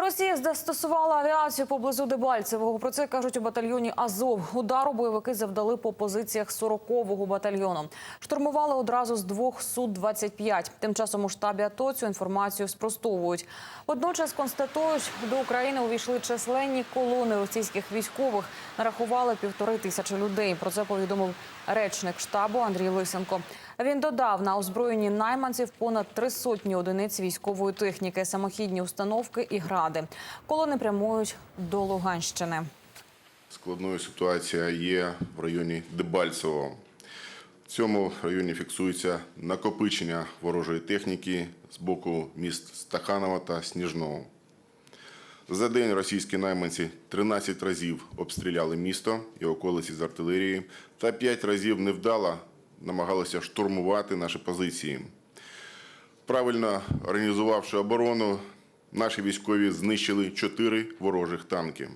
Росія застосувала авіацію поблизу Дебальцевого. Про це кажуть у батальйоні Азов. Удару бойовики завдали по позиціях 40-го батальйону. Штурмували одразу з двох су 25 Тим часом у штабі АТО цю інформацію спростовують. Водночас констатують, до України увійшли численні колони російських військових. Нарахували півтори тисячі людей. Про це повідомив речник штабу Андрій Лисенко. Він додав на озброєнні найманців понад три сотні одиниць військової техніки, самохідні установки і гради. Колони прямують до Луганщини. Складною ситуація є в районі Дебальцевого. В цьому районі фіксується накопичення ворожої техніки з боку міст Стаханова та Сніжного. За день російські найманці 13 разів обстріляли місто і околиці з артилерії та 5 разів невдало намагалися штурмувати наші позиції. Правильно організувавши оборону, наші військові знищили чотири ворожих танки.